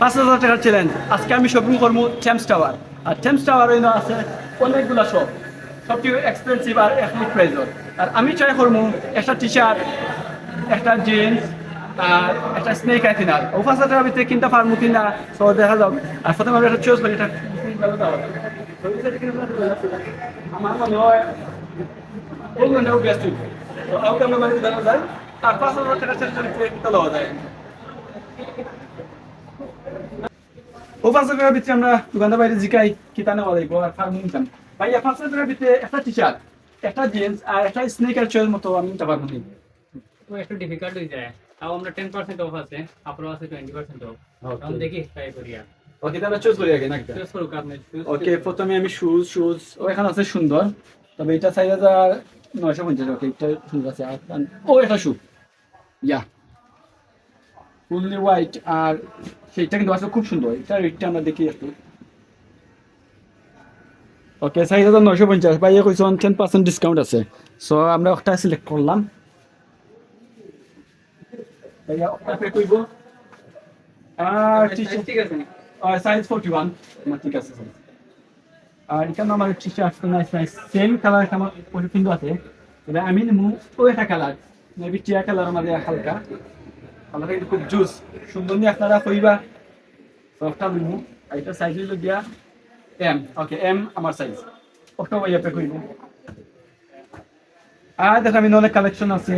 পাঁচ হাজার টাকার চ্যালেঞ্জ আজকে আমি শপিং করব টেমস টাওয়ার আর টেমস টাওয়ার আছে অনেকগুলো শপ সবচেয়ে এক্সপেন্সিভ আর এথনিক প্রাইজর আর আমি ট্রাই করব একটা টি শার্ট একটা জিন্স আর একটা স্নেক আই কিনার ও পাঁচ হাজার টাকার ভিতরে কিনতে পারব কিনা, সব দেখা যাক আর প্রথমে আমি একটা চুজ করি, এটা আমার মনে হয় যায় আর পাঁচ হাজার টাকা চ্যালেঞ্জ কিনতে লওয়া যায়। ও পাঁচ হাজার টাকার ভিতরে আমরা দোকানদার বাইরে জিকাই নেওয়া যাইব আর ফার্ম নিতাম ভাই পাঁচ হাজার টাকার ভিতরে একটা টি শার্ট একটা জিন্স আর একটা স্নেকার চয়ের মতো আমি নিতে পারব নি। তো একটু ডিফিকাল্ট হয়ে যায়। তাও আমরা টেন পার্সেন্ট অফ আছে আপনার আছে টোয়েন্টি পার্সেন্ট অফ. তখন দেখি ট্রাই করি আর। ওকে তাহলে চুজ করি আগে নাকি? চুজ করুক আপনি ওকে প্রথমে আমি শুজ শুজ ও এখানে আছে সুন্দর। তবে এটা চার হাজার নয়শো পঞ্চাশ ওকে এটা সুন্দর আছে। আর ও এটা শু ইয়া ফুললি হোয়াইট আর সেইটা কিন্তু আসলে খুব সুন্দর। এটা রেটটা আমরা দেখি একটু ওকে চার হাজার নয়শো পঞ্চাশ। বা ইয়ে কইছেন টেন পার্সেন্ট ডিসকাউন্ট আছে। সো আমরা একটা সিলেক্ট করলাম। ঠিক আছে সাইজ ফোর্টি ওয়ান ঠিক আছে size। আর এখানে আমার T shirt nice nice same colour আমার কিন্তু আছে। আমি একটা কালার মেবি টিয়া কালার আমাদের হালকা। কালারটা কিন্তু খুব জুস সুন্দর নিয়ে আপনারা কইবা। সবটা আর এটা সাইজ হইল দিয়া এম ওকে এম আমার সাইজ ওটা ভাইয়া পে কইব আর দেখো, আমি অনেক কালেকশন আছে।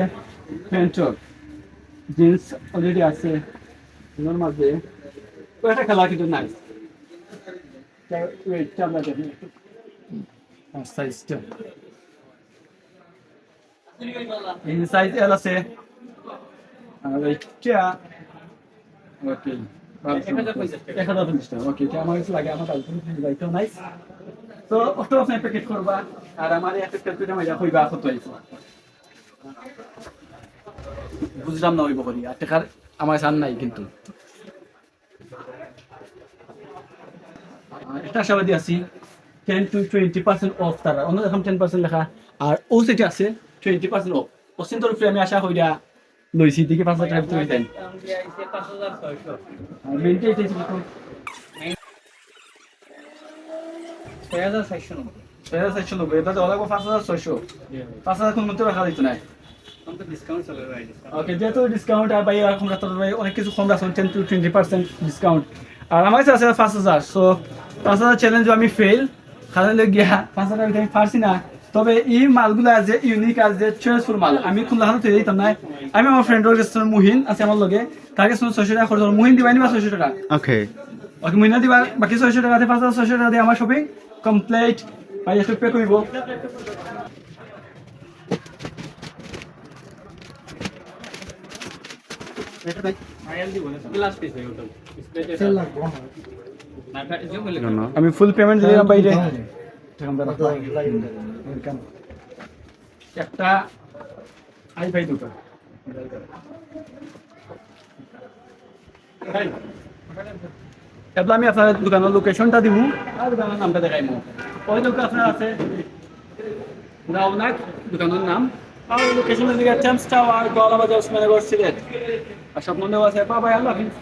প্যান্টর জিন্স অলরেডি আছে। এগুলোর মাঝে। একটা কালার কিন্তু নাইস ওয়েটটা আমরা দেখি। সাইজটা এই সাইজ এল আছে। আর এইটা ওকে এক হাজার পঞ্চাশ টাকা। ওকে এটা আমার কাছে লাগে আমার লাইটও নাইস তো অত আপনি প্যাকেট করবা আর আমার একটা মাইরা কইবা কত আইছে বুঝলাম না হইব করি আর টাকার আমার সান নাই কিন্তু। এটা আশাবাদী আছি ten to twenty percent off তারা। অন্য এখন টেন পার্সেন্ট লেখা আর ও সেটা আছে টোয়েন্টি পার্সেন্ট অফ অচিন্তর উপরে আমি আশা কইরা লইছি দেখি পাঁচ হাজার টাকা দেন হাজার ছয়শো ছয় হাজার চারশো নব্বই ছয় হাজার চারশো নব্বই এটা দেওয়া লাগবে পাঁচ হাজার ছয়শো পাঁচ হাজার কোনো মতো রাখা দিত না ওকে যেহেতু ডিসকাউন্ট আর ভাই ভাই অনেক কিছু কম রাখছেন ten to twenty percent discount আর আমার কাছে আছে পাঁচ হাজার সো পাঁচ হাজার চ্যালেঞ্জ আমি ফেল খালি গিয়া পাঁচ হাজার আমি পারছি না তবে এই মালগুলো আছে ইউনিক আছে চয়েসফুল মাল আমি খুলনা হাতে তৈরি দিতাম না আমি আমার ফ্রেন্ডের কাছে মুহিন আছে আমার লগে। তার কাছে ছয়শো টাকা খরচ। মুহিন দিবা নিবা ছয়শো টাকা? Okay. ওকে মুহিনা দিবা। বাকি ছয়শো টাকা দিয়ে পাঁচ হাজার ছয়শো টাকা দিয়ে আমার শপিং কমপ্লিট ভাই একটু পে করব। যে. আমি ফুল পেমেন্ট দিলাম বাইরে একটা আই দুটো। আমি আপনার দোকানের লোকেশনটা দিব, আর দোকানের নামটা দেখাইমু ওই দোকান আপনার আছে রাওনাক দোকানের নাম। আর লোকেশনের দিকে টেমস টাওয়ার গলা বাজার ওসমানগর সিলেট। আর মনে আছে, বাবা, আল্লাহ হাফিজ।